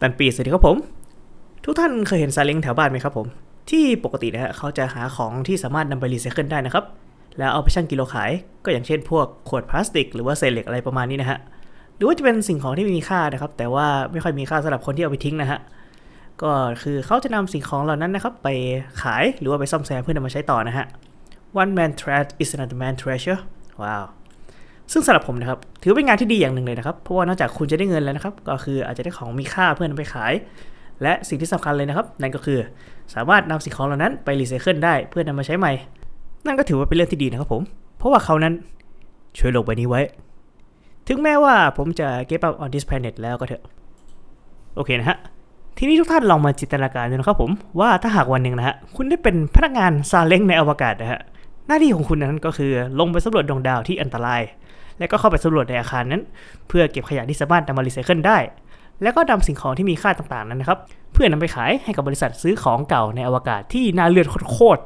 ตันปีสวัสดีครับผม ทุกท่านเคยเห็นซาเล้งแถวบ้านไหมครับผม ที่ปกตินะฮะเขาจะหาของที่สามารถนำไปรีไซเคิลได้นะครับ แล้วเอาไปชั่งกิโลขาย ก็อย่างเช่นพวกขวดพลาสติก หรือว่าเศษเหล็กอะไรประมาณนี้นะฮะหรือว่าจะเป็นสิ่งของที่มีค่านะครับ แต่ว่าไม่ค่อยมีค่าสำหรับคนที่เอาไปทิ้งนะฮะก็คือเขาจะนำสิ่งของเหล่านั้นนะครับ ไปขายหรือว่าไปซ่อมแซมเพื่อนำมาใช้ต่อนะฮะ one man trash is another man treasure ว้าว ซึ่งสำหรับผมนะครับถือเป็นงานที่ดีอย่างหนึ่งเลยนะครับ เพราะว่านอกจากคุณจะได้เงินแล้วนะครับ ก็คืออาจจะได้ของมีค่าเพื่อนำไปขาย และสิ่งที่สำคัญเลยนะครับ นั่นก็คือสามารถนำสิ่งของเหล่านั้นไปรีไซเคิลได้เพื่อนำมาใช้ใหม่ นั่นก็ถือว่าเป็นเรื่องที่ดีนะครับผม เพราะว่าเขานั้นช่วยโลกใบนี้ไว้ ถึงแม้ว่าผมจะ give up on this planet แล้วก็เถอะโอเคนะฮะทีนี้ทุกท่านลองมาจินตนาการดูนะครับผมว่าถ้าหากวันหนึ่งนะฮะคุณได้เป็นพนักงานซาเล้งในอวกาศนะฮะหน้าที่ของคุณนั้นก็คือลงไปสำรวจดวงดาวที่อันตราย แล้วก็เข้าไปสำรวจในอาคารนั้น เพื่อเก็บขยะที่สามารถนำมารีไซเคิลได้ แล้วก็นำสิ่งของที่มีค่าต่างๆนั้นนะครับ เพื่อนำไปขายให้กับบริษัทซื้อของเก่าในอวกาศที่น่าเลือดโคตร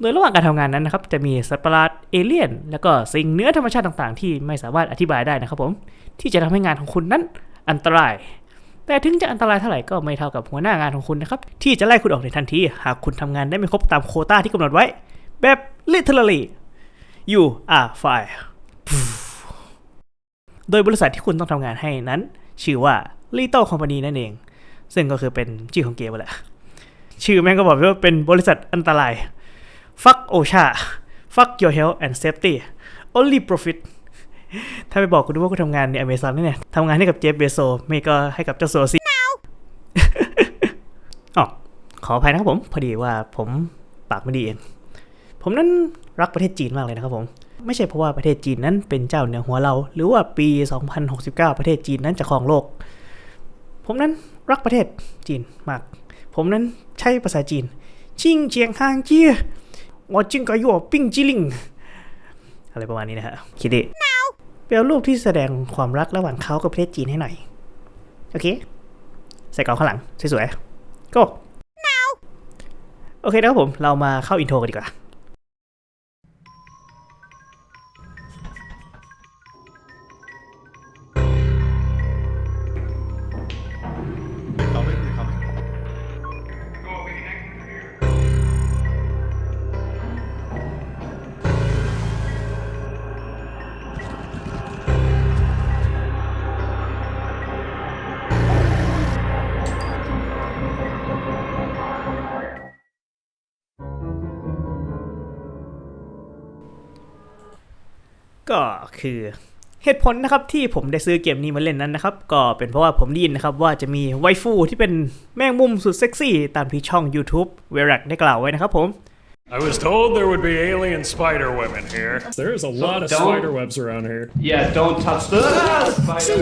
โดยระหว่างการทำงานนั้นนะครับจะมีสัตว์ประหลาดเอเลี่ยน แล้วก็สิ่งเนื้อธรรมชาติต่างๆ ที่ไม่สามารถอธิบายได้นะครับผมที่จะทำให้งานของคุณนั้นอันตราย แต่ถึงจะอันตรายเท่าไหร่ก็ไม่เท่ากับหัวหน้างานของคุณนะครับที่จะไล่คุณออกในทันทีหากคุณทำงานได้ไม่ครบตามโคต้าที่กำหนดไว้แบบ literally you are fired โดยบริษัทที่คุณต้องทำงานให้นั้น ชื่อว่า Little Company นั่นเอง ซึ่งก็คือเป็นชื่อของเกมแหละ ชื่อแม่งก็บอกว่าเป็นบริษัทอันตราย fuck OSHA fuck your health and safety only profit ถ้าไปบอกคุณดูว่าคุณทำงานในอเมซอนนี่เนี่ยทำงานให้กับเจฟเบโซไม่ก็ให้กับเจ้าโซซีอ๋อขออภัยนะครับผม พอดีว่าผมปากไม่ดีเอง ผมนั้นรักประเทศจีนมากเลยนะครับผม ไม่ใช่เพราะว่าประเทศจีนนั้นเป็นเจ้าเหนือหัวเรา หรือว่าปี 2069 ประเทศจีนนั้นจะครองโลก ผมนั้นรักประเทศจีนมาก ผมนั้นใช้ภาษาจีน ชิงเจียงฮางเจียวอจิงกอยัวปิ้งจิลิงอะไรประมาณนี้นะฮะคิดดิไปเอารูปที่แสดงความรักระหว่างเขากับประเทศจีนให้หน่อย โอเค ใส่กล่องข้างหลัง สวยๆก็โอเคนะครับผม เรามาเข้าอินโทรกันดีกว่า ก็คือเหตุผลนะครับที่ผมได้ซื้อเกมนี้มาเล่นนั้นนะครับ ก็เป็นเพราะว่าผมได้ยินนะครับ ว่าจะมีไวฟูที่เป็นแมงมุมสุดเซ็กซี่ ตามที่ช่อง YouTube w e r a k ได้กล่าวไว้นะครับผม I was told there would be alien spider women here. There's a lot of don't- spider webs around here. Yeah, don't touch the spider.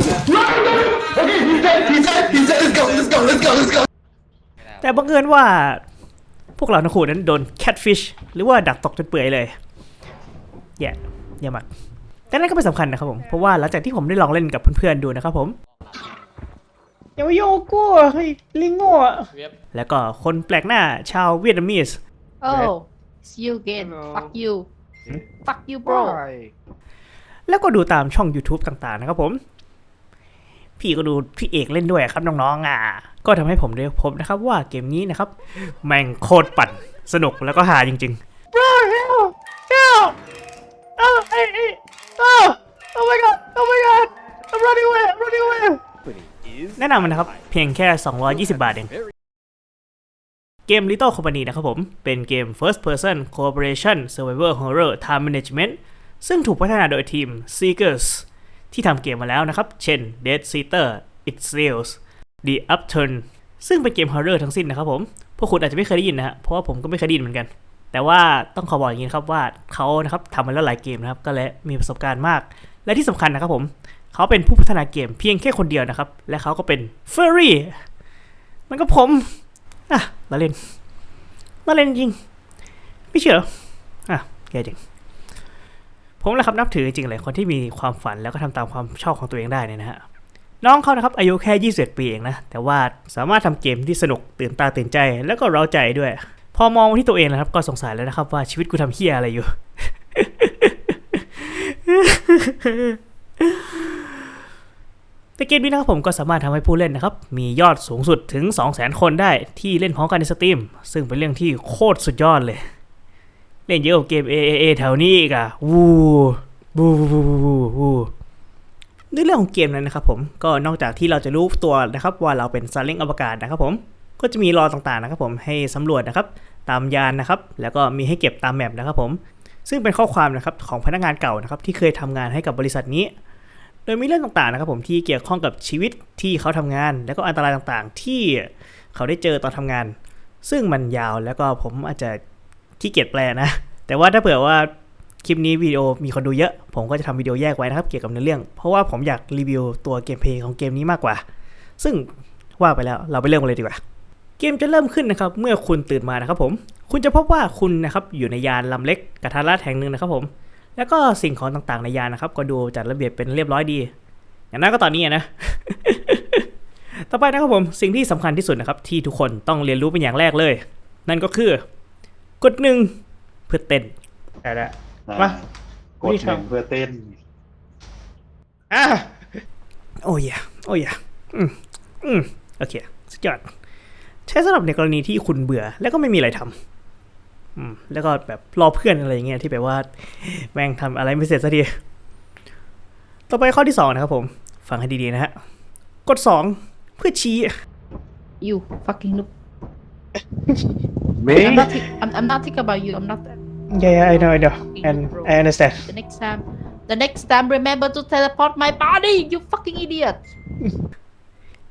He's dead, he's dead, he's dead, let's go, let's go, let's go, let's go. แต่บังเอิญว่า พวกเราทั้งคู่นั้นโดน catfish หรือว่าดักตกจนเปื่อยเลยแย่แย่มาก แต่นั่นก็ไม่สำคัญนะครับผมเพราะว่าหลังจากที่ผมได้ลองเล่นกับเพื่อนๆดูนะครับผมอย่ามาโยกกูเฮ้ยลิงโง่อะแล้วก็คนแปลกหน้าชาวเวียดนามีส Oh, it's you again. Fuck you. Fuck you, bro. แล้วก็ดูตามช่อง YouTube ต่างๆนะครับผม พี่ก็ดูพี่เอกเล่นด้วยครับน้องๆอะ ก็ทำให้ผมได้พบนะครับว่าเกมนี้นะครับ แม่งโคตรปั่นสนุกแล้วก็หาจริงๆ Bro help help oh hey hey oh oh my god oh my god I'm running away I'm running away แนะนำมันนะครับ เพียงแค่ 220 บาทเอง เกม Little Company นะครับผม เป็นเกม First Person Cooperation Survivor Horror Time Management ซึ่งถูกพัฒนาโดยทีม Seekers ที่ทำเกมมาแล้วนะครับ เช่น Dead Seater It Sales The Upturn ซึ่งเป็นเกม Horror ทั้งสิ้นนะครับผม พวกคุณอาจจะไม่เคยได้ยินนะฮะ เพราะว่าผมก็ไม่เคยได้ยินเหมือนกัน แต่ว่าต้องขอบอกอย่างนี้ครับว่าเขานะครับทำมาแล้วหลายเกมนะครับ ก็เลยมีประสบการณ์มาก และที่สำคัญนะครับผมเขาเป็นผู้พัฒนาเกมเพียงแค่คนเดียวนะครับ และเขาก็เป็น Furry มันก็ผมอะมาเล่นมาเล่นจริง ไม่เชื่ออะแกจริงผมนะครับนับถือจริงเลยคนที่มีความฝันแล้วก็ทำตามความชอบของตัวเองได้เนี่ยนะฮะน้องเขานะครับอายุแค่21ปีเองนะแต่ว่าสามารถทำเกมที่สนุกตื่นตาตื่นใจ แล้วก็เร้าใจด้วย พอมองมาที่ตัวเองนะครับก็สงสัยแล้วนะครับ ว่าชีวิตกูทำเฮียอะไรอยู่ แต่เกมนี้นะครับผมก็สามารถทำให้ผู้เล่นนะครับ มียอดสูงสุดถึง 200,000 คนได้ที่เล่นพร้อมกันในสตรีม ซึ่งเป็นเรื่องที่โคตรสุดยอดเลย เล่นเยอะกว่าเกม AAA แถวนี้อีกอะวูบูบูบูบูบูในเรื่องของเกมนั้นนะครับผมก็นอกจากที่เราจะรู้ตัวนะครับว่าเราเป็นซาเล้งอวกาศนะครับผมก็จะมีรอต่างๆนะครับผมให้สำรวจนะครับ ตามยานนะครับ แล้วก็มีให้เก็บตามแมปนะครับผม ซึ่งเป็นข้อความนะครับของพนักงานเก่านะครับที่เคยทำงานให้กับบริษัทนี้ โดยมีเรื่องต่างๆนะครับผมที่เกี่ยวข้องกับชีวิตที่เขาทำงาน แล้วก็อันตรายต่างๆ ที่เขาได้เจอตอนทำงาน ซึ่งมันยาวแล้วก็ผมอาจจะขี้เกียจแปลนะ แต่ว่าถ้าเผื่อว่าคลิปนี้วิดีโอมีคนดูเยอะ ผมก็จะทำวิดีโอแยกไว้นะครับเกี่ยวกับเนื้อเรื่อง เพราะว่าผมอยากรีวิวตัวเกมเพลย์ของเกมนี้มากกว่า ซึ่งว่าไปแล้วเราไปเริ่มกันเลยดีกว่า เกมจะเริ่มขึ้นนะครับเมื่อคุณตื่นมานะครับผมคุณจะพบว่าคุณนะครับอยู่ในยานลำเล็กกระทัดรัดแห่งหนึ่งนะครับผมแล้วก็สิ่งของต่างๆในยานนะครับ ก็ดูจัดระเบียบเป็นเรียบร้อยดี อย่างนั้นก็ตอนนี้อะนะ ต่อไปนะครับผมสิ่งที่สำคัญที่สุดนะครับที่ทุกคนต้องเรียนรู้เป็นอย่างแรกเลย นั่นก็คือกดหนึ่งเพื่อเต้นได้ละมากดหนึ่งเพื่อเต้นอะโอ้ยโอ้ยอืมอืมโอเคสุดยอด ใช้สำหรับในกรณีที่คุณเบื่อ แล้วก็ไม่มีอะไรทำอืมแล้วก็แบบรอเพื่อนอะไรอย่างเงี้ยที่แบบว่าแม่งทำอะไรไม่เสร็จสักทีต่อไปข้อที่สองนะครับผมฟังให้ดีๆนะฮะกดสองเพื่อชี้ You fucking noob. Me? I'm not. thi- I'm, I'm not thinking about you. I'm not. Yeah, yeah, I know, I know, and I understand. The next time. The next time, remember to teleport my body. You fucking idiot.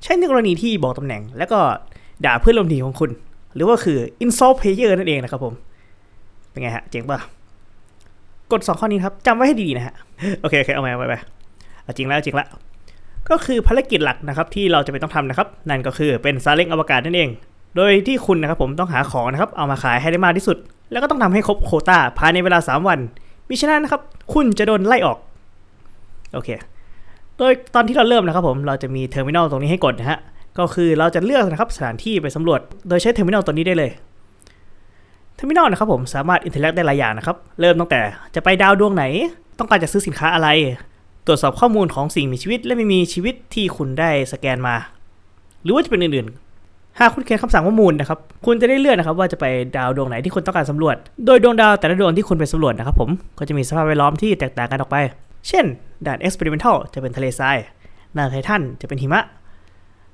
ใช้ในกรณีที่บอกตำแหน่ง แล้วก็ ด่าเพื่อนร่วมทีมของคุณ หรือว่าคือ insult player นั่นเองนะครับผม เป็นไงฮะ เจ๋งป่ะ กด 2 ข้อนี้ครับจำไว้ให้ดีนะฮะ โอเคโอเคเอาไปเอาไปไปจริงแล้วจริงแล้วก็คือภารกิจหลักนะครับที่เราจะเป็นต้องทำนะครับ นั่นก็คือเป็นซาเล้งอวกาศนั่นเอง โดยที่คุณนะครับผมต้องหาของนะครับเอามาขายให้ได้มากที่สุด แล้วก็ต้องทำให้ครบโคต้าภายในเวลา 3 วันมิฉะนั้นนะครับคุณจะโดนไล่ออกโอเค โดยตอนที่เราเริ่มนะครับผมเราจะมีเทอร์มินอลตรงนี้ให้กดนะฮะ ก็คือเราจะเลือกนะครับสถานที่ไปสำรวจ โดยใช้เทอร์มินอลตัวนี้ได้เลยเทอร์มินอลนะครับผมสามารถอินเทอร์แลกได้หลายอย่างนะครับ เริ่มตั้งแต่จะไปดาวดวงไหน ต้องการจะซื้อสินค้าอะไร ตรวจสอบข้อมูลของสิ่งมีชีวิต และไม่มีชีวิตที่คุณได้สแกนมา หรือว่าจะเป็นอื่นๆ หากคุณเขียนคำสั่งว่ามูลนะครับ คุณจะได้เลือกนะครับว่าจะไปดาวดวงไหนที่คุณต้องการสำรวจ โดยดวงดาวแต่ละดวงที่คุณไปสำรวจนะครับผมก็จะมีสภาพแวดล้อมที่แตกต่างกันออกไป เช่นด่าน experimental จะเป็นทะเลทรายด่านไททันจะเป็นหิมะ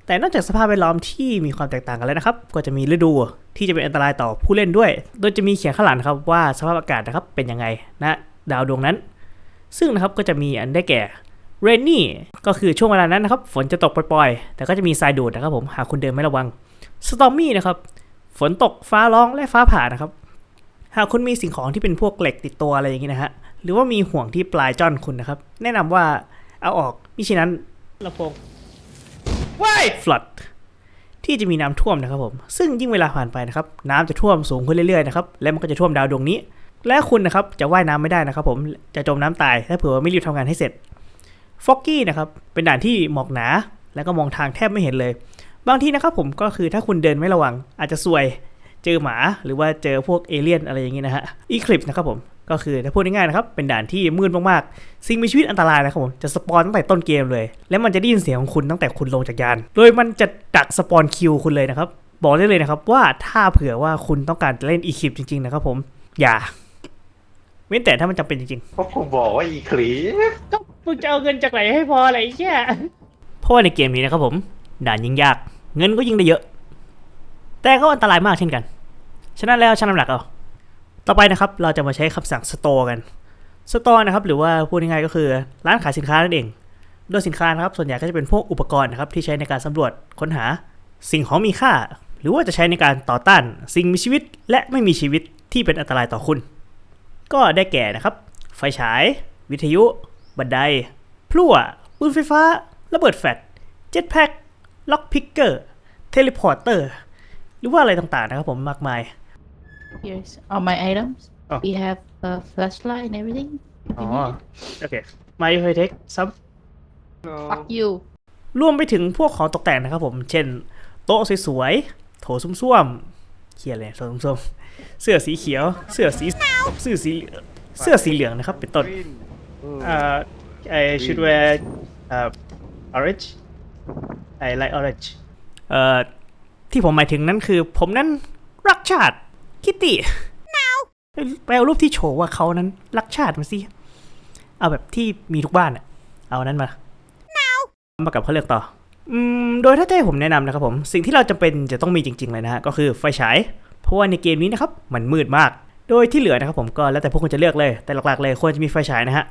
แต่นอกจากสภาพแวดล้อมที่มีความแตกต่างกันแล้วนะครับ ก็จะมีฤดูที่จะเป็นอันตรายต่อผู้เล่นด้วย โดยจะมีเขียนข้างหลังนะครับว่าสภาพอากาศนะครับเป็นยังไงนะดาวดวงนั้น ซึ่งนะครับก็จะมีอันได้แก่ rainy ก็คือช่วงเวลานั้นนะครับฝนจะตกปล่อยๆ แต่ก็จะมีทรายดูดนะครับผมหากคุณเดินไม่ระวัง stormy นะครับฝนตกฟ้าร้องและฟ้าผ่านะครับ หากคุณมีสิ่งของที่เป็นพวกเหล็กติดตัวอะไรอย่างนี้นะฮะหรือว่ามีห่วงที่ปลายจ้อนคุณนะครับ แนะนำว่าเอาออกมิฉะนั้นลำโพง ว้าย flood ที่จะมีน้ำท่วมนะครับผม ซึ่งยิ่งเวลาผ่านไปนะครับ น้ำจะท่วมสูงขึ้นเรื่อยๆนะครับ และมันก็จะท่วมดาวดวงนี้ และคุณนะครับจะว่ายน้ำไม่ได้นะครับ ผม จะจมน้ำตาย ถ้าเผื่อว่าไม่รีบทำงานให้เสร็จ ฟอกกี้นะครับ เป็นด่านที่หมอกหนา แล้วก็มองทางแทบไม่เห็นเลย บางทีนะครับผมก็คือถ้าคุณเดินไม่ระวัง อาจจะซวย เจอหมา หรือว่าเจอพวกเอเลี่ยนอะไรอย่างนี้นะฮะ อีคลิปนะครับผม ก็คือถ้าพูดง่ายๆนะครับ เป็นด่านที่มืดมากๆ สิ่งมีชีวิตอันตรายนะครับผม จะสปอนตั้งแต่ต้นเกมเลย และมันจะได้ยินเสียงของคุณตั้งแต่คุณลงจากยาน โดยมันจะดักสปอนคิวคุณเลยนะครับ บอกได้เลยนะครับว่าถ้าเผื่อว่าคุณต้องการจะเล่นอีคลิปจริงๆนะครับผม อย่าเว้นแต่ถ้ามันจำเป็นจริงเพราะผมบอกว่าอีคลีๆก็มึงจะเอาเงินจากไหนให้พออะไรแค่เพราะว่าในเกมนี้นะครับผม ด่านยิ่งยาก เงินก็ยิ่งได้เยอะ แต่ก็อันตรายมากเช่นกัน ฉะนั้นแล้วชั่งน้ำหนักเอา ต่อไปนะครับเราจะมาใช้คำสั่ง store กัน store นะครับหรือว่าพูดง่ายๆก็คือร้านขายสินค้านั่นเอง โดยสินค้านะครับส่วนใหญ่ก็จะเป็นพวกอุปกรณ์นะครับที่ใช้ในการสำรวจค้นหาสิ่งของมีค่า หรือว่าจะใช้ในการต่อต้าน สิ่งมีชีวิตและไม่มีชีวิตที่เป็นอันตรายต่อคุณ ก็ได้แก่นะครับ ไฟฉาย วิทยุ บันได พลั่วปืนไฟฟ้า ระเบิดแฟลชเจ็ตแพ็คล็อกพิกเกอร์เทเลพอร์เตอร์หรือว่าอะไรต่างๆนะครับผมมากมาย Here's all my items. Oh. We have a flashlight and everything. if you อ๋อ need it. โอเค My h i t e c h ซับ Fuck you. รวมไปถึงพวกของตกแต่งนะครับผม เช่น โต๊ะสวยๆ โถส้วมๆเขียนเลยโถส้วมๆ เสื้อสีเขียว เสื้อสีเสื้อสีเสื้อสีเหลืองนะครับ เป็นต้นอ่า I should wear uh, orange I like orange เอ่อที่ผมหมายถึงนั้นคือผมนั้นรักชาติ คิตตี้ไปเอารูปที่โชว์ว่าเขานั้นรักชาติมาสิ เอาแบบที่มีทุกบ้านอะเอานั้นมา มากับเขาเลือกต่อ อืม โดยถ้าจะให้ผมแนะนำนะครับผม สิ่งที่เราจำเป็นจะต้องมีจริง ๆ เลยนะฮะ ก็คือไฟฉาย เพราะว่าในเกมนี้นะครับ มันมืดมาก โดยที่เหลือนะครับผมก็แล้วแต่พวกคุณจะเลือกเลย แต่หลัก ๆ เลยควรจะมีไฟฉายนะฮะ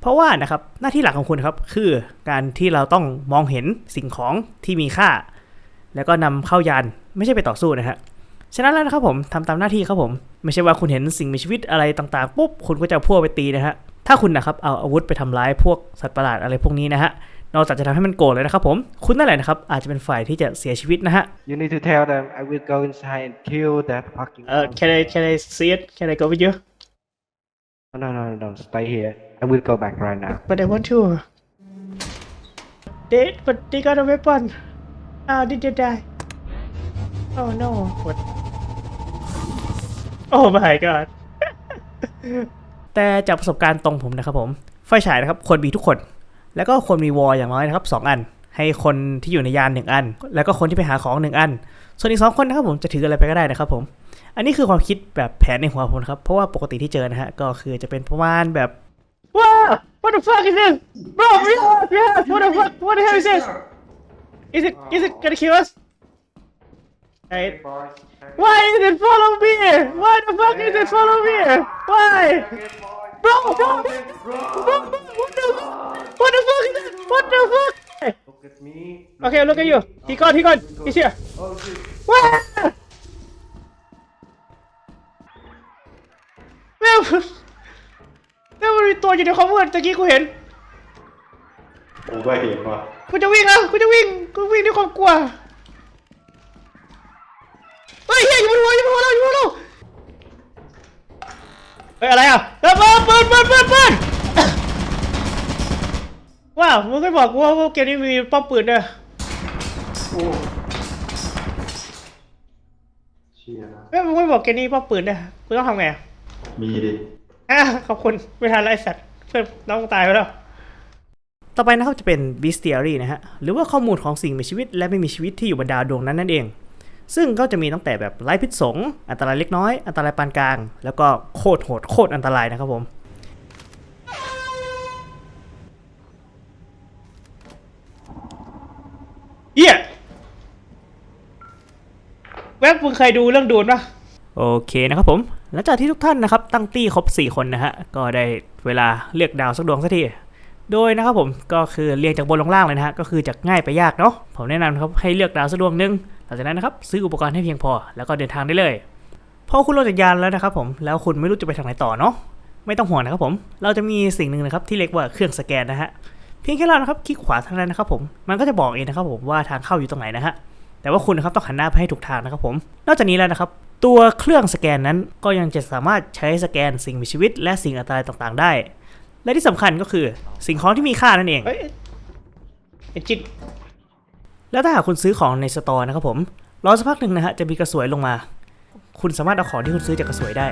เพราะว่านะครับหน้าที่หลักของคุณครับคือการที่เราต้องมองเห็นสิ่งของที่มีค่า แล้วก็นำเข้ายานไม่ใช่ไปต่อสู้นะฮะ ฉะนั้นแล้วนะครับผมทำตามหน้าที่ครับผม ไม่ใช่ว่าคุณเห็นสิ่งมีชีวิตอะไรต่างๆปุ๊บคุณก็จะเอาพวกไปตีนะฮะถ้าคุณนะครับเอาอาวุธไปทำร้ายพวกสัตว์ประหลาดอะไรพวกนี้นะฮะนอกจากจะทำให้มันโกรธเลยนะครับผม คุณนั่นแหละนะครับ อาจจะเป็นฝ่ายที่จะเสียชีวิตนะฮะ You need to tell them I will go inside and kill that fucking. เอ่อ can I can I see it can I go with you No, no, no, no, stay here. I will go back right now. but I want to they but they got a weapon how did they die oh no what oh my god แต่จากประสบการณ์ตรงผมนะครับผมไฟฉายนะครับควรมีทุกคน แล้วก็ควรมีวอลอย่างน้อยนะครับสองอัน ให้คนที่อยู่ในยานหนึ่งอัน แล้วก็คนที่ไปหาของหนึ่งอัน ส่วนอีกสองคนนะครับผมจะถืออะไรไปก็ได้นะครับผม อันนี้คือความคิดแบบแผนในหัวผมนะครับ เพราะว่าปกติที่เจอนะฮะก็คือจะเป็นประมาณแบบว้า what the fuck is this bro yeah yeah what the fuck what the hell is this is it is it gonna kill us Hey, why is it follow me why the fuck is it follow me why bro bro bro what the what the fuck is that what the fuck Look at me. okay look at you he gone he gone he's here Oh shit. Where? แม่งแม่งมันมีตัวอยู่ในความมืดตะกี้กูเห็นกูก็เห็นว่ากูจะวิ่งอะกูจะวิ่ง กูวิ่งด้วยความกลัวเฮ้ยเฮ้ยอยู่บนหัวอยู่บนหัวเราอยู่บนหัวเราเฮ้ยอะไรอะเฮ้ยเปิดเปิดเปิดเปิดเปิดว้าวมึงไม่บอกกูว่าพวกเกมนี้มีป้อมปืนด้วยเชียนะเฮ้ยมึงไม่บอกเกมนี้ป้อมปืนด้วยกูต้องทำไงอะมีดิอะขอบคุณไม่ทันไรสัตว์เพื่อนน้องตายไปแล้วต่อไปนะครับจะเป็น bestiary นะฮะ หรือว่าข้อมูลของสิ่งมีชีวิตและไม่มีชีวิตที่อยู่บนดาวดวงนั้นนั่นเอง ซึ่งก็จะมีตั้งแต่แบบไร้พิษสง อันตรายเล็กน้อย อันตรายปานกลาง แล้วก็โคตรโหดโคตรอันตรายนะครับผมเหี้ยแว็บมึงเคยดูเรื่องดูนปะโอเคนะครับผม หลังจากที่ทุกท่านนะครับ ตั้งตี้ครบ 4 คนนะฮะ ก็ได้เวลาเลือกดาวสักดวงสักทีโดยนะครับผมก็คือเรียงจากบนลงล่างเลยนะฮะก็คือจากง่ายไปยากเนาะผมแนะนำนะครับให้เลือกดาวสักดวงหนึ่ง หลังจากนั้นนะครับซื้ออุปกรณ์ให้เพียงพอ แล้วก็เดินทางได้เลยพอคุณลงจากยานแล้วนะครับผมแล้วคุณไม่รู้จะไปทางไหนต่อเนาะไม่ต้องห่วงนะครับผม เราจะมีสิ่งหนึ่งนะครับที่เรียกว่าเครื่องสแกนนะฮะเพียงแค่เรานะครับคลิกขวาท่านั้นนะครับผมมันก็จะบอกเองนะครับผมว่าทางเข้าอยู่ตรงไหนนะฮะแต่ว่าคุณนะครับต้องหันหน้าไปให้ถูกทางนะครับผม นอกจากนี้แล้วนะครับ ตัวเครื่องสแกนนั้นก็ยังจะสามารถใช้สแกนสิ่งมีชีวิต และสิ่งอันตรายต่างๆ ได้ และที่สำคัญก็คือสิ่งของที่มีค่านั่นเองจิต แล้วถ้าหากคุณซื้อของในสตอร์นะครับผม รอสักพักหนึ่งนะฮะจะมีกระสวยลงมา คุณสามารถเอาของที่คุณซื้อจากกระสวยได้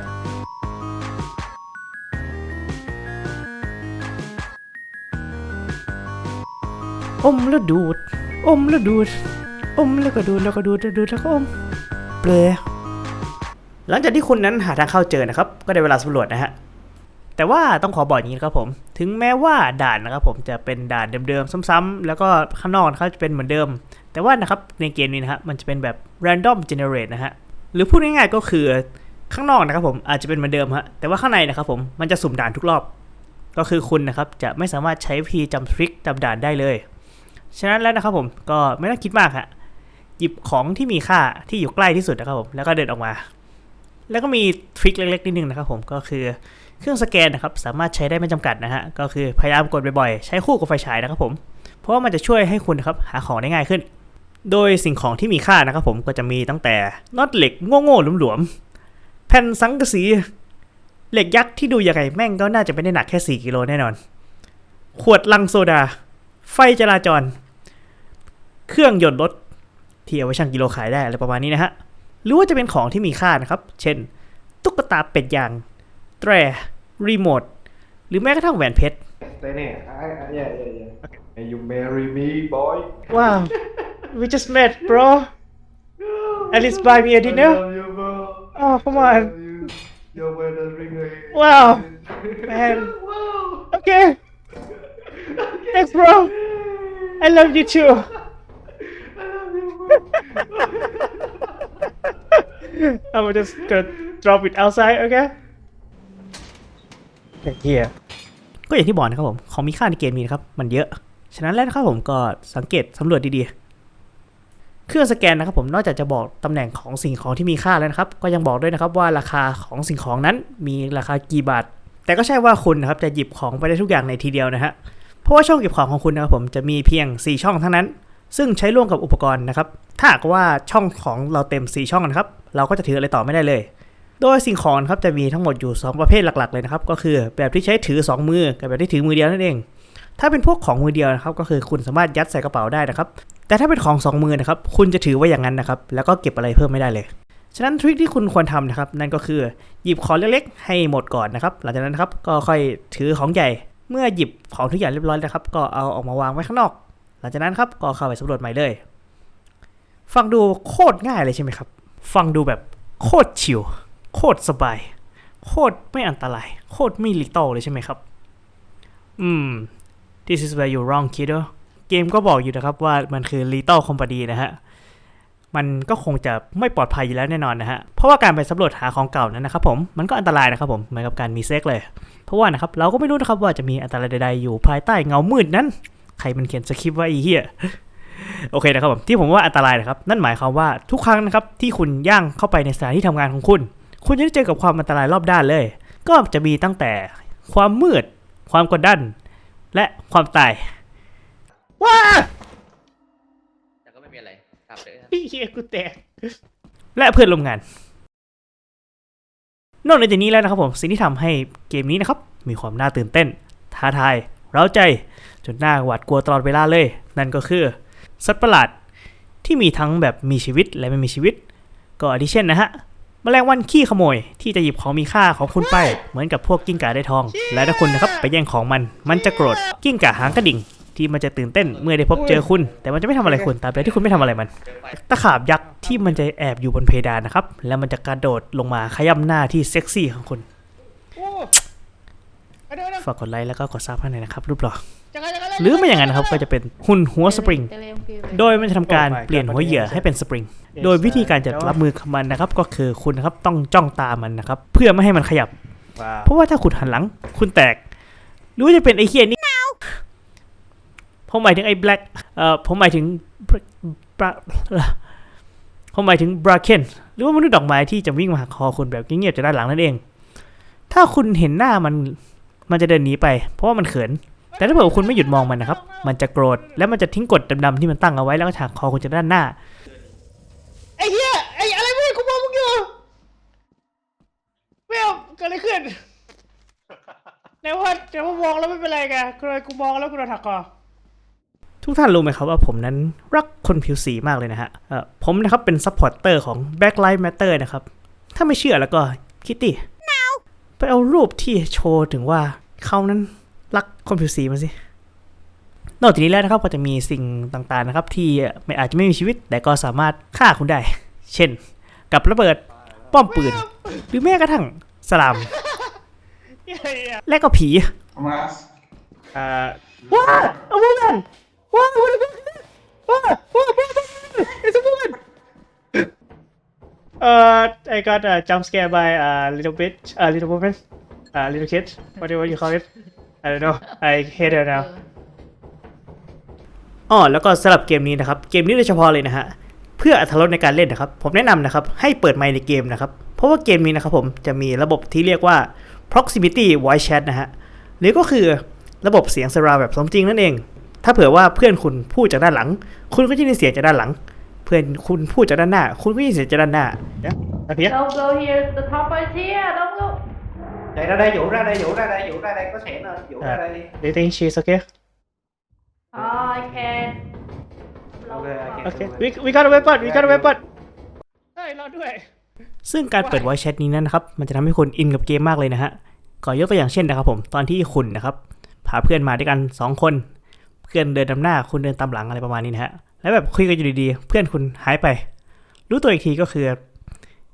อมแล้วดูด อมแล้วดูด อมแล้วก็ดูดแล้วก็ดูดแล้วดูดแล้วก็อมเปลหลังจากที่คุณนั้นหาทางเข้าเจอนะครับ ก็ได้เวลาสำรวจนะฮะ แต่ว่าต้องขอบอกอย่างนี้นครับผม ถึงแม้ว่าด่านนะครับผมจะเป็นด่านเดิมๆ ซ้ำๆ แล้วก็ข้างนอกเขาจะเป็นเหมือนเดิม แต่ว่านะครับในเกมนี้นะฮะมันจะเป็นแบบ random generate นะฮะ หรือพูดง่ายๆก็คือข้างนอกนะครับผมอาจจะเป็นเหมือนเดิมฮะ แต่ว่าข้างในนะครับผมมันจะสุ่มด่านทุกรอบ ก็คือคุณนะครับจะไม่สามารถใช้วิธีจำทริคจำด่านได้เลย ฉะนั้นแล้วนะครับผมก็ไม่ต้องคิดมากฮะ หยิบของที่มีค่าที่อยู่ใกล้ที่สุดนะครับผม แล้วก็เดินออกมา แล้วก็มีทริคเล็กๆนิดนึงนะครับผมก็คือ เครื่องสแกนนะครับสามารถใช้ได้ไม่จำกัดนะฮะก็คือพยายามกดบ่อยๆ ใช้คู่กับไฟฉายนะครับผม เพราะว่ามันจะช่วยให้คุณครับหาของได้ง่ายขึ้น โดยสิ่งของที่มีค่านะครับผมก็จะมีตั้งแต่น็อตเหล็กโง่ๆหลวมๆแผ่นสังกะสีเหล็กยักษ์ที่ดูยังไงแม่งก็น่าจะไม่ได้หนักแค่ 4 กิโลแน่นอน ขวดลังโซดา ไฟจราจร เครื่องยนต์รถที่เอาไว้ชั่งกิโลขายได้อะไรประมาณนี้นะฮะ หรือว่าจะเป็นของที่มีค่านะครับ เช่น ตุ๊กตาเป็ดยาง แตร รีโมท หรือแม้กระทั่งแหวนเพชร Stay there. I, I, yeah, yeah, yeah. And you marry me, boy. ว้าว we just met bro at least buy me a dinner oh come on wow man okay thanks bro I love you too I'm just gonna drop it outside okay เฮียก็อย่างที่บอกนะครับผม ของมีค่าในเกมนี้นะครับ มันเยอะ ฉะนั้นแล้วนะครับผมก็สังเกตสำรวจดีๆ เครื่องสแกนนะครับผม นอกจากจะบอกตำแหน่งของสิ่งของที่มีค่าแล้วนะครับ ก็ยังบอกด้วยนะครับว่าราคาของสิ่งของนั้นมีราคากี่บาท แต่ก็ใช่ว่าคุณนะครับจะหยิบของไปได้ทุกอย่างในทีเดียวนะฮะ เพราะว่าช่องเก็บของของคุณนะครับผมจะมีเพียง 4 ช่องเท่านั้น ซึ่งใช้ร่วมกับอุปกรณ์นะครับ ถ้าหากว่าช่องของเราเต็ม 4 ช่องนะครับ เราก็จะถืออะไรต่อไม่ได้เลย โดยสิ่งของครับจะมีทั้งหมดอยู่ 2 ประเภทหลักๆเลยนะครับ ก็คือแบบที่ใช้ถือ 2 มือกับแบบที่ถือมือเดียวนั่นเอง ถ้าเป็นพวกของมือเดียวนะครับก็คือคุณสามารถยัดใส่กระเป๋าได้นะครับ แต่ถ้าเป็นของ 2 มือนะครับคุณจะถือไว้อย่างนั้นนะครับแล้วก็เก็บอะไรเพิ่มไม่ได้เลยฉะนั้นทริคที่คุณควรทำนะครับนั่นก็คือหยิบของเล็กๆ ให้หมดก่อนนะครับหลังจากนั้นครับก็ค่อยถือของใหญ่ เมื่อหยิบของทุกอย่างเรียบร้อยนะครับ ก็เอาออกมาวางไว้ข้างนอก หลังจากนั้นครับก็เข้าไปสำรวจใหม่เลย ฟังดูโคตรง่ายเลยใช่ไหมครับ ฟังดูแบบโคตรชิลโค ตรสบาย โคตรไม่อันตราย โคตรไม่ลิตอเลยใช่ไหมครับ อืม this is where you're wrong kiddo เกมก็บอกอยู่นะครับว่ามันคือ lethal company นะฮะ มันก็คงจะไม่ปลอดภัยอยู่แล้วแน่นอนนะฮะ เพราะว่าการไปสำรวจหาของเก่านั้นนะครับผม มันก็อันตรายนะครับผม เหมือนกับการมีเซ็กเลย เพราะว่านะครับเราก็ไม่รู้นะครับว่าจะมีอันตรายใดๆอยู่ภายใต้เงามืดนั้น ใครมันเขียนสคริปต์ว่าอ้เหี้ย โอเคนะครับผม ที่ผมว่าอันตรายนะครับ นั่นหมายความว่าทุกครั้งนะครับที่คุณย่างเข้าไปในสถานที่ทำงานของคุณ คุณจะได้เจอกับความอันตรายรอบด้านเลย ก็จะมีตั้งแต่ความมืด ความกดดัน และความตายว้าแต่ก็ไม่มีอะไรทำเลยพี่เฮียกูแตกและเพื่อนร่วมงาน นอกจากนี้แล้วนะครับผม สิ่งที่ทำให้เกมนี้นะครับ มีความน่าตื่นเต้น ท้าทายเร้าใจ จนน่าหวาดกลัวตลอดเวลาเลย นั่นก็คือ สัตว์ประหลาดที่มีทั้งแบบมีชีวิตและไม่มีชีวิต ก็อาทิเช่นนะฮะ แมลงวันขี้ขโมย ที่จะหยิบของมีค่าของคุณไป เหมือนกับพวกกิ้งก่าได้ทอง และถ้าคุณนะครับไปแย่งของมัน มันจะโกรธกิ้งก่าหางกระดิ่ง ที่มันจะตื่นเต้นเมื่อได้พบเจอคุณ แต่มันจะไม่ทำอะไรคุณตราบใดที่คุณไม่ทำอะไรมัน ตะขาบยักษ์ที่มันจะแอบอยู่บนเพดานนะครับ แล้วมันจะกระโดดลงมาขย้ำหน้าที่เซ็กซี่ของคุณฝากกดไลค์แล้วก็กดซับให้หน่อยนะครับรูปหล่อ หรือไม่อย่างนั้นนะครับก็จะเป็นหุ่นหัวสปริง โดยมันจะทำการเปลี่ยนหัวเหยื่อให้เป็นสปริง โดยวิธีการจะรับมือกับมันนะครับ ก็คือคุณนะครับต้องจ้องตามันนะครับ เพื่อไม่ให้มันขยับ เพราะว่าถ้าคุณหันหลัง คุณแตก หรือว่าจะเป็นไอ้เฮียนี่ผมหมายถึงไอ้แบล็กเอ่อผมหมายถึง Bra- ผมหมายถึงบราเคนหรือว่ามนุษย์ดอกไม้ที่จะวิ่งมาหักคอคุณแบบเงียบๆจากด้านหลังนั่นเอง ถ้าคุณเห็นหน้ามันมันจะเดินหนีไป เพราะว่ามันเขิน แต่ถ้าเผื่อว่าคุณไม่หยุดมองมันนะครับ มันจะโกรธแล้วมันจะทิ้งกฎดำๆที่มันตั้งเอาไว้แล้วก็ฉากคอคุณจากด้านหน้า ไอ้เหี้ยไอ้อะไรไม่กูมองมึงอยู่เวลเกิดอะไรขึ้นไหนว่าแต่ว่ามองแล้วไม่เป็นไรแกกูเลยกูมองแล้วกูโดนหักคอทุกท่านรู้ไหมครับว่าผมนั้นรักคนผิวสีมากเลยนะฮะเอ่อผมนะครับเป็นซัพพอร์เตอร์ของ Black Lives Matter นะครับ ถ้าไม่เชื่อแล้วก็คิตตี้ไปเอารูปที่โชว์ถึงว่าเขานั้นรัก คนผิวสีมาสิ นอกจากนี้แล้วนะครับก็จะมีสิ่งต่างๆนะครับ ที่ไม่อาจจะไม่มีชีวิต แต่ก็สามารถฆ่าคุณได้ เช่น กับระเบิดป้อมปืน หรือแม้กระทั่งสลาม และก็ผี Mas. อ่าว้า a woman ว้า what is that ว้าว้า it's a woman uh I got a jump scare by a little bit a little woman a little kid whatever you call it I don't know I hate her now อ๋อแล้วก็สำหรับเกมนี้นะครับ เกมนี้โดยเฉพาะเลยนะฮะ เพื่ออรรถรสในการเล่นนะครับ ผมแนะนำนะครับ ให้เปิดไมค์ในเกมนะครับ เพราะว่าเกมนี้นะครับผมจะมีระบบที่เรียกว่า proximity voice chat นะฮะ หรือก็คือระบบเสียง surround แบบสมจริงนั่นเอง ถ้าเผื่อว่าเพื่อนคุณพูดจากด้านหลัง คุณก็จะได้ยินเสียงจากด้านหลัง เพื่อนคุณพูดจากด้านหน้า คุณก็ได้ยินเสียงจากด้านหน้าเนี่ยโอเค Don't go here the top is here don't go Chạy ra đây, Vũ ra đây, Vũ ra đây, Vũ ra đây, có thể nè, Vũ ra À. đây. Do you think she's okay oh I can Okay, I can Okay do it. we we got a weapon we got a weapon ใช่เราด้วย ซึ่งการเปิด voice chat นี้นะครับ มันจะทำให้คุณอินกับเกมมากเลยนะฮะก็ยกตัวอย่างเช่นนะครับผม ตอนที่คุณนะครับ พาเพื่อนมาด้วยกัน 2 คน เพื่อนเดินนำหน้า คุณเดินตามหลังอะไรประมาณนี้นะฮะ แล้วแบบคุยกันอยู่ดีๆ เพื่อนคุณหายไป รู้ตัวอีกทีก็คือ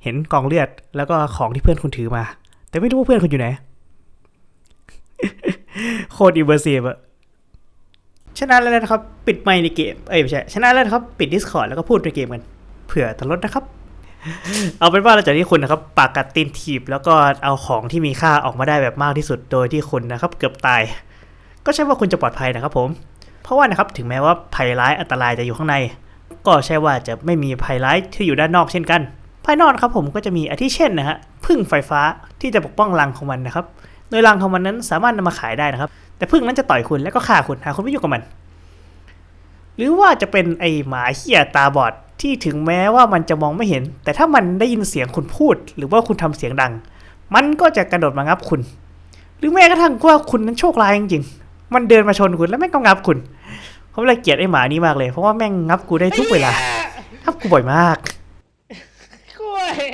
เห็นกองเลือด แล้วก็ของที่เพื่อนคุณถือมา แต่ไม่รู้ว่าเพื่อนคุณอยู่ไหน โคตรอิมเมอร์ซีฟอะชนะแล้วนะครับ ปิดไมค์ในเกม เอ้ยไม่ใช่ชนะแล้วนะครับ ปิด Discord แล้วก็พูดในเกมกัน เผื่อตลดนะครับ เอาเป็นว่าหลังจากที่คุณนะครับ ปากกัดตีนถีบ แล้วก็เอาของที่มีค่าออกมาได้แบบมากที่สุดโดยที่คุณนะครับ เกือบตาย ก็ใช่ว่าคุณจะปลอดภัยนะครับผม เพราะว่านะครับถึงแม้ว่าภัยร้ายอันตรายจะอยู่ข้างใน ก็ใช่ว่าจะไม่มีภัยร้ายที่อยู่ด้านนอกเช่นกัน ภายนอกนะครับผมก็จะมีอาทิเช่นนะฮะพึ่งไฟฟ้าที่จะปกป้องรังของมันนะครับ โดยรังของมันนั้นสามารถนำมาขายได้นะครับ แต่พึ่งนั้นจะต่อยคุณแล้วก็ฆ่าคุณหากคุณไม่อยู่กับมัน หรือว่าจะเป็นไอหมาเหี้ยตาบอดที่ถึงแม้ว่ามันจะมองไม่เห็น แต่ถ้ามันได้ยินเสียงคุณพูด หรือว่าคุณทำเสียงดัง มันก็จะกระโดดมางับคุณ หรือแม้กระทั่งว่าคุณนั้นโชคร้ายจริงๆมันเดินมาชนคุณแล้วแม่งก็งับคุณผมเลยเกลียดไอหมานี้มากเลยเพราะว่าแม่งงับกูได้ทุกเวลางับกูบ่อยมาก กล้วย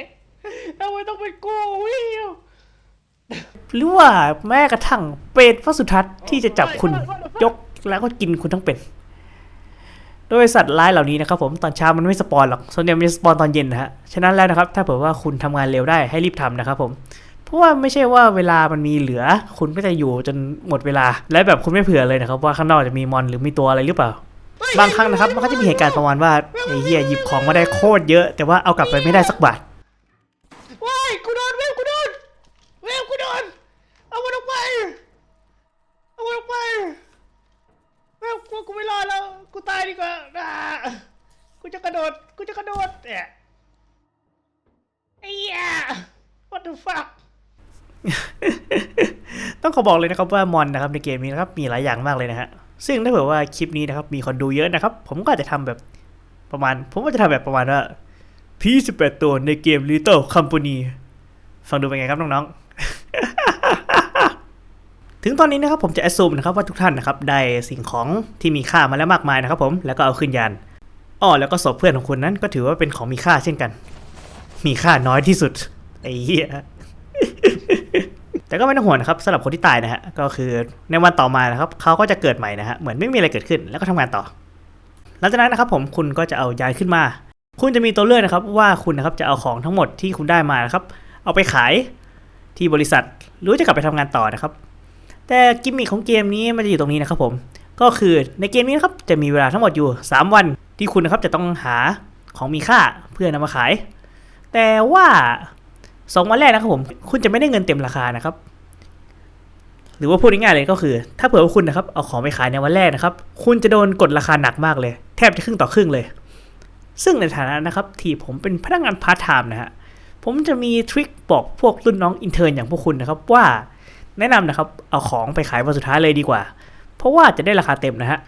ทำไมต้องเป็นกูวิวหรือว่าแม้กระทั่งเป็ดพระสุทัศน์ที่จะจับคุณยกแล้วก็กินคุณทั้งเป็น โดยสัตว์ร้ายเหล่านี้นะครับผมตอนเช้ามันไม่สปอนหรอกส่วนใหญ่มันจะสปอนตอนเย็นนะฮะฉะนั้นแล้วนะครับ ถ้าเผื่อว่าคุณทำงานเร็วได้ให้รีบทำนะครับผมเพราะว่าไม่ใช่ว่าเวลามันมีเหลือ คุณก็จะอยู่จนหมดเวลา และแบบคุณไม่เผื่อเลยนะครับว่าข้างนอกจะมีมอนหรือมีตัวอะไรหรือเปล่า บางครั้งนะครับมันก็จะมีเหตุการณ์ประมาณว่าไอ้เหี้ยหยิบของมาได้โคตรเยอะ แต่ว่าเอากลับไปไม่ได้สักบาทว้ายกูโดนเวฟกูโดนเวฟกูโดนเอามันออกไปเอามันออกไปเวฟกูกูไม่รอดแล้วกูตายดีกว่าอ่ากูจะกระโดดกูจะกระโดดแอะไอ้เหี้ย what the fuck ต้องขอบอกเลยนะครับว่ามอนนะครับในเกมนี้นะครับมีหลายอย่างมากเลยนะฮะ ซึ่งถ้าเผื่อว่าคลิปนี้นะครับมีคนดูเยอะนะครับ ผมก็อาจจะทำแบบประมาณ ผมก็จะทำแบบประมาณว่าพี18ตัวในเกม Little Company ฟังดูเป็นไงครับน้องๆ ถึงตอนนี้นะครับผมจะแอดซูมนะครับว่าทุกท่านนะครับได้สิ่งของที่มีค่ามาแล้วมากมายนะครับผมแล้วก็เอาขึ้นยานอ้อแล้วก็ศพเพื่อนของคุณนั้นก็ถือว่าเป็นของมีค่าเช่นกัน มีค่าน้อยที่สุดไอ้เหี้ย แต่ก็ไม่ต้องห่วงนะครับสำหรับคนที่ตายนะฮะก็คือในวันต่อมานะครับเขาก็จะเกิดใหม่นะฮะเหมือนไม่มีอะไรเกิดขึ้นแล้วก็ทำงานต่อ หลังจากนั้นนะครับผมคุณก็จะเอายานขึ้นมา คุณจะมีตัวเลือกนะครับว่าคุณนะครับจะเอาของทั้งหมดที่คุณได้มานะครับ เอาไปขายที่บริษัทหรือจะกลับไปทำงานต่อนะครับ แต่กิมมิคของเกมนี้มันจะอยู่ตรงนี้นะครับผมก็คือในเกมนี้นะครับจะมีเวลาทั้งหมดอยู่ 3 วันที่คุณนะครับจะต้องหาของมีค่าเพื่อนำมาขาย แต่ว่า สองวันแรกนะครับผม คุณจะไม่ได้เงินเต็มราคานะครับ หรือว่าพูดง่ายๆเลยก็คือ ถ้าเผื่อว่าคุณนะครับเอาของไปขายในวันแรกนะครับ คุณจะโดนกดราคาหนักมากเลย แทบจะครึ่งต่อครึ่งเลย ซึ่งในฐานะนะครับ ที่ผมเป็นพนักงานพาร์ทไทม์นะฮะผมจะมีทริคบอกพวกรุ่นน้องอินเทอร์นอย่างพวกคุณนะครับว่าแนะนำนะครับเอาของไปขายวันสุดท้ายเลยดีกว่า เพราะว่าจะได้ราคาเต็มนะฮะ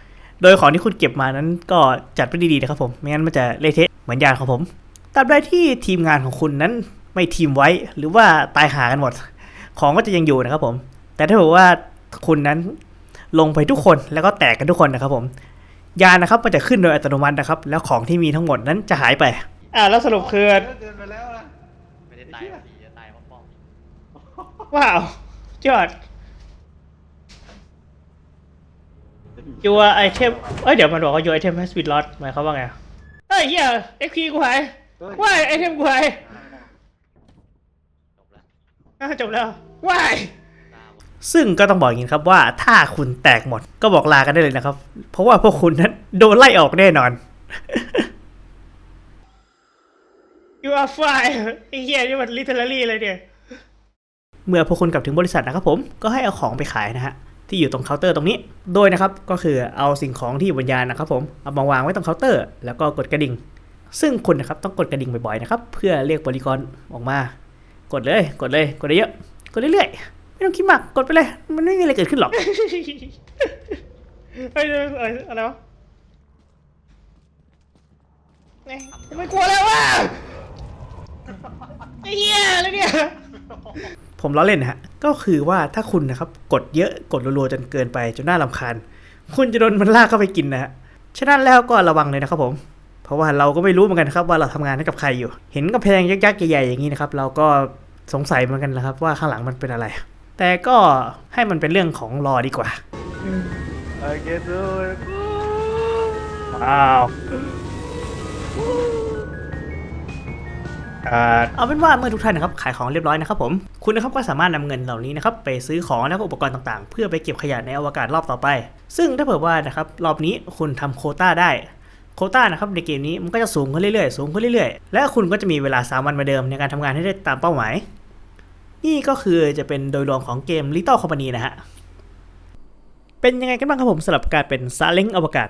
โดยของที่คุณเก็บมานั้นก็จัดไว้ดีๆนะครับผมไม่งั้นมันจะเละเทะเหมือนยานของผมตราบใดที่ทีมงานของคุณนั้น ไม่ทีมไว้ หรือว่าตายหากันหมด ของก็จะยังอยู่นะครับผม แต่ถ้าบอกว่าคุณนั้นลงไปทุกคนแล้วก็แตกกันทุกคนนะครับผม ยานนะครับมันจะขึ้นโดยอัตโนมัตินะครับ แล้วของที่มีทั้งหมดนั้นจะหายไป อ่าแล้วสรุปคือเดินไปแล้วนะไม่ได้ตายวันดีจะตายเพราะป้องว้าว ยอด your item เอ้ยเดี๋ยวมันบอกว่า your item has been lost หมายความว่าไงอะเฮ้ยเหี้ย XP กูหายว้ายไอเทมกูหายจบแล้ว อะจบแล้วว้ายตาหมดซึ่งก็ต้องบอกอย่างนี้ครับว่าถ้าคุณแตกหมดก็บอกลากันได้เลยนะครับ เพราะว่าพวกคุณนั้นโดนไล่ออกแน่นอน you are fine ไอ้เหี้ยนี่มัน literally เลยเนี่ย เมื่อพวกคุณกลับถึงบริษัทนะครับผมก็ให้เอาของไปขายนะฮะที่อยู่ตรงเคาน์เตอร์ตรงนี้ โดยนะครับก็คือเอาสิ่งของที่อยู่บนยานนะครับผมเอามาวางไว้ตรงเคาน์เตอร์ แล้วก็กดกระดิ่ง ซึ่งคุณนะครับต้องกดกระดิ่งบ่อยๆนะครับเพื่อเรียกบริกรออกมา กดเลย กดเลย กดเยอะๆกดเรื่อยๆ ไม่ต้องคิดมาก กดไปเลย มันไม่มีอะไรเกิดขึ้นหรอก เฮ้ยเอ้ยเอ้ยอะไรวะเนี่ยไม่กลัวแล้วว่ะไอ้เหี้ยอะไรเนี่ย ผมล้อเล่นนะฮะ ก็คือว่าถ้าคุณนะครับ กดเยอะ กดรัวๆจนเกินไปจนน่ารำคาญ คุณจะโดนมันลากเข้าไปกินนะฮะ ฉะนั้นแล้วก็ระวังเลยนะครับผม เพราะว่าเราก็ไม่รู้เหมือนกันครับว่าเราทำงานให้กับใครอยู่ เห็นกำแพงยักษ์ๆใหญ่ๆอย่างนี้นะครับเราก็สงสัยเหมือนกันนะครับ ว่าข้างหลังมันเป็นอะไร แต่ก็ให้มันเป็นเรื่องของรอดีกว่า I get to it อ้าวอ่าเอาเป็นว่าเมื่อทุกท่านนะครับขายของเรียบร้อยนะครับผมคุณนะครับก็สามารถนำเงินเหล่านี้นะครับไปซื้อของและก็อุปกรณ์ต่างๆ เพื่อไปเก็บขยะในอวกาศรอบต่อไป ซึ่งถ้าเผื่อว่านะครับรอบนี้คุณทำโควต้าได้ โคต้านะครับในเกมนี้มันก็จะสูงขึ้นเรื่อยๆ สูงขึ้นเรื่อยๆ และคุณก็จะมีเวลา 3 วันเหมาเดิมในการทำงานให้ได้ตามเป้าหมาย นี่ก็คือจะเป็นโดยรวมของเกม Little Company นะฮะ เป็นยังไงกันบ้างครับผมสำหรับการเป็นซาเล้งอวกาศ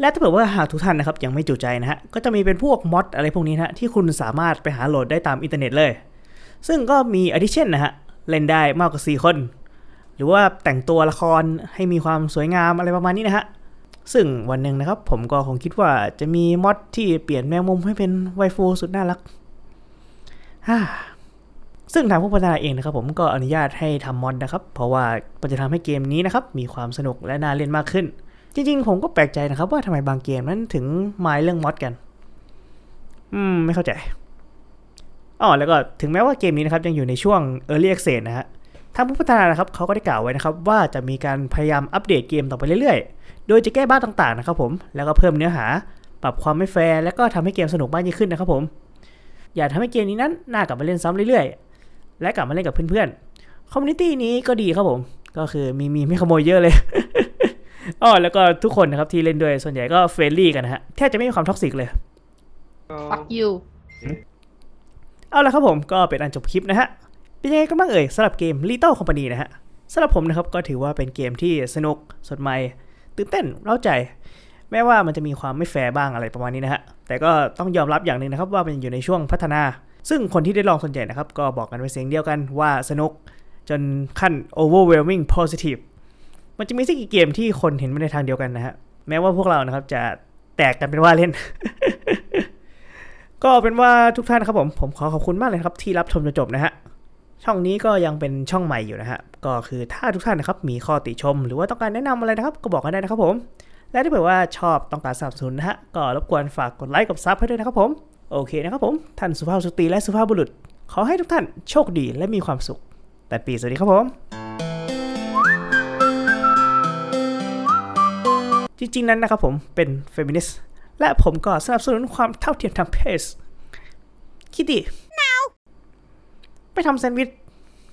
และถ้าเผื่อว่าหากทุกท่านนะครับยังไม่จุใจนะฮะ ก็จะมีเป็นพวกมอดอะไรพวกนี้นะฮะที่คุณสามารถไปหาโหลดได้ตามอินเทอร์เน็ตเลย ซึ่งก็มี addition นะฮะเล่นได้มากกว่า4คน หรือว่าแต่งตัวละครให้มีความสวยงามอะไรประมาณนี้นะฮะ ซึ่งวันหนึ่งนะครับ ผมก็คงคิดว่าจะมีมอดที่เปลี่ยนแมงมุมให้เป็นไวฟูสุดน่ารักฮ่าซึ่งทางผู้พัฒนาเองนะครับผมก็อนุญาตให้ทำมอดนะครับ เพราะว่ามันจะทำให้เกมนี้นะครับ มีความสนุกและน่าเล่นมากขึ้น จริงๆ ผมก็แปลกใจนะครับ ว่าทำไมบางเกมนั้นถึงหมายเรื่องมอดกัน อืม ไม่เข้าใจอ๋อแล้วก็ถึงแม้ว่าเกมนี้นะครับยังอยู่ในช่วง Early Access นะฮะ ทางผู้พัฒนานะครับเขาก็ได้กล่าวไว้นะครับว่าจะมีการพยายามอัปเดตเกมต่อไปเรื่อยๆ โดยจะแก้บ้าต่างๆนะครับผมแล้วก็เพิ่มเนื้อหา ปรับความไม่แฟร์แล้วก็ทำให้เกมสนุกมากยิ่งขึ้นนะครับผม อย่าทำให้เกมนี้นั้นน่ากลับมาเล่นซ้ำเรื่อยๆ และกลับมาเล่นกับเพื่อนๆคอมมูนิตี้นี้ก็ดีครับผม ก็คือมีมีไม่ขโมยเยอะเลยอ๋อแล้วก็ทุกคนนะครับที่เล่นด้วยส่วนใหญ่ก็เฟรนลี่กันนะฮะแทบจะไม่มีความท็อกซิกเลย fuck you เอาละครับผมก็เป็นอันจบคลิปนะฮะ เป็นยังไงกันบ้างเอ่ยสำหรับเกม Little Company นะฮะสำหรับผมนะครับก็ถือว่าเป็นเกมที่สนุกสดใหม่ตื่นเต้นเร้าใจ แม้ว่ามันจะมีความไม่แฟร์บ้างอะไรประมาณนี้นะฮะแต่ก็ต้องยอมรับอย่างหนึ่งนะครับว่ามันอยู่ในช่วงพัฒนา ซึ่งคนที่ได้ลองส่วนใหญ่นะครับก็บอกกันเป็นเสียงเดียวกันว่าสนุกจนขั้น overwhelming positive มันจะมีสักกี่เกมที่คนเห็นไม่ในทางเดียวกันนะฮะแม้ว่าพวกเรานะครับจะแตกกันเป็นว่าเล่น ก็เป็นว่าทุกท่านครับผมผมขอขอบคุณมากเลยครับที่รับชมจนจบนะฮะ ช่องนี้ก็ยังเป็นช่องใหม่อยู่นะฮะ ก็คือถ้าทุกท่านนะครับมีข้อติชม หรือว่าต้องการแนะนำอะไรนะครับ ก็บอกกันได้นะครับผม และถ้าเผื่อว่าชอบต้องการสนับสนุนนะฮะ ก็รบกวนฝากกดไลค์กดซับให้ด้วยนะครับผม โอเคนะครับผม ท่านสุภาพสตรีและสุภาพบุรุษ ขอให้ทุกท่านโชคดีและมีความสุข แต่ปีสวัสดีครับผม จริงๆนั้นนะครับผมเป็นเฟมินิสต์และผมก็สนับสนุนความเท่าเทียมทางเพศคิดดิ ไปทำแซนด์วิช